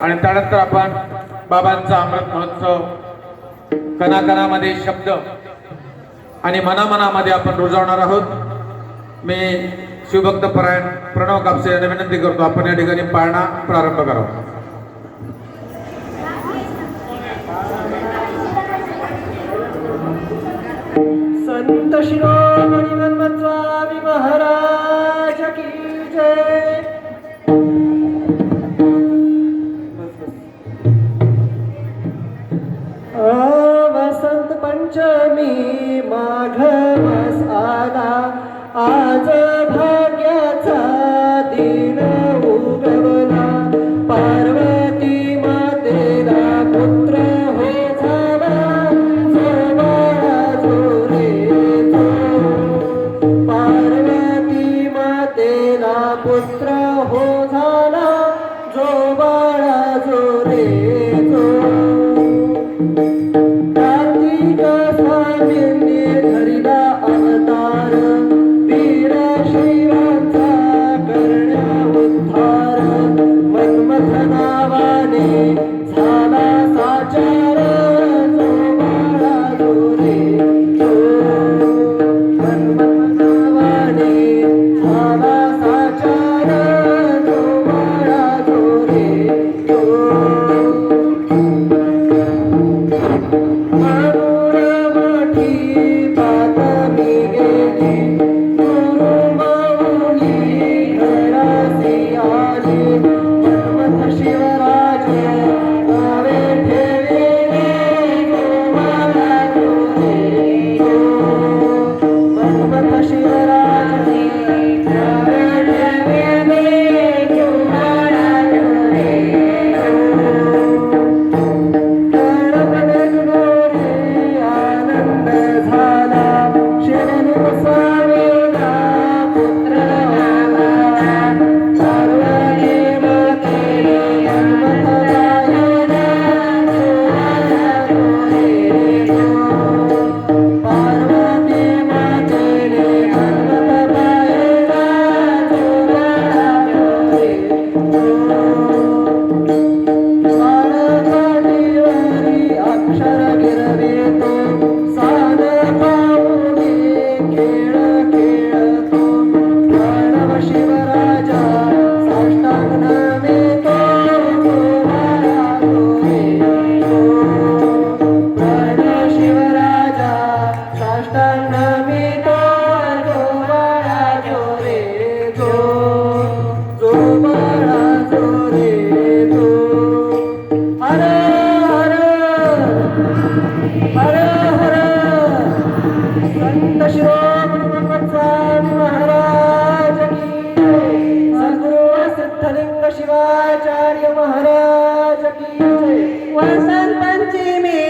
आणि त्यानंतर आपण बाबांचा अमृत महोत्सव कणाकणामध्ये शब्द आणि मनामनामध्ये आपण रुजवणार आहोत. मी शिवभक्त परायण प्रणव कापसे यांना विनंती करतो आपण या ठिकाणी पाळणा प्रारंभ करावा. संत शिरोमणी महाराज. पंचमी माघस आला. आज भाग्याचा दिन उगवला. पार्वती मातेला पुत्र हो झाला. पार्वती मातेला पुत्र हो झाला. Amen. મહારાજ કી જય વસંતપંચમી